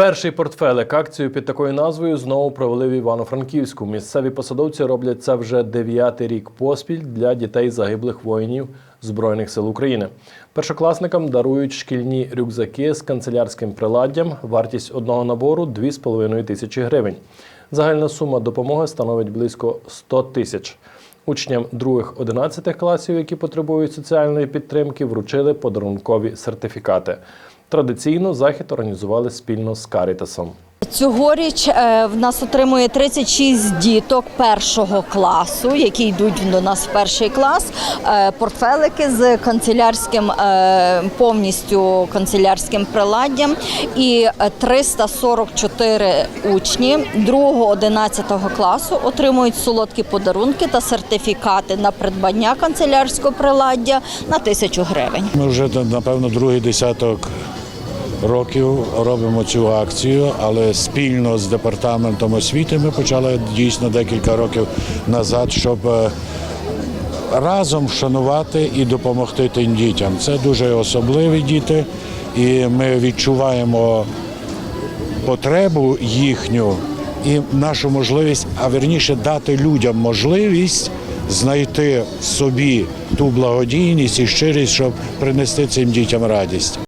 Перший портфелик акцію під такою назвою знову провели в Івано-Франківську. Місцеві посадовці роблять це вже дев'ятий рік поспіль для дітей загиблих воїнів Збройних сил України. Першокласникам дарують шкільні рюкзаки з канцелярським приладдям. Вартість одного набору 2,5 тисячі гривень. Загальна сума допомоги становить близько 100 тисяч. Учням других-11 класів, які потребують соціальної підтримки, вручили подарункові сертифікати. Традиційно захід організували спільно з Карітасом. Цьогоріч е, в нас отримує 36 діток першого класу, які йдуть до нас в перший клас. е, Портфелики з канцелярським е, повністю канцелярським приладдям. І е, 344 учні 2-11 класу отримують солодкі подарунки та сертифікати на придбання канцелярського приладдя на тисячу гривень. Ми вже напевно другий десяток років робимо цю акцію, але спільно з департаментом освіти ми почали дійсно декілька років назад, щоб е, разом вшанувати і допомогти тим дітям. Це дуже особливі діти, і ми відчуваємо потребу їхню і нашу можливість, а верніше дати людям можливість знайти в собі ту благодійність і щирість, щоб принести цим дітям радість.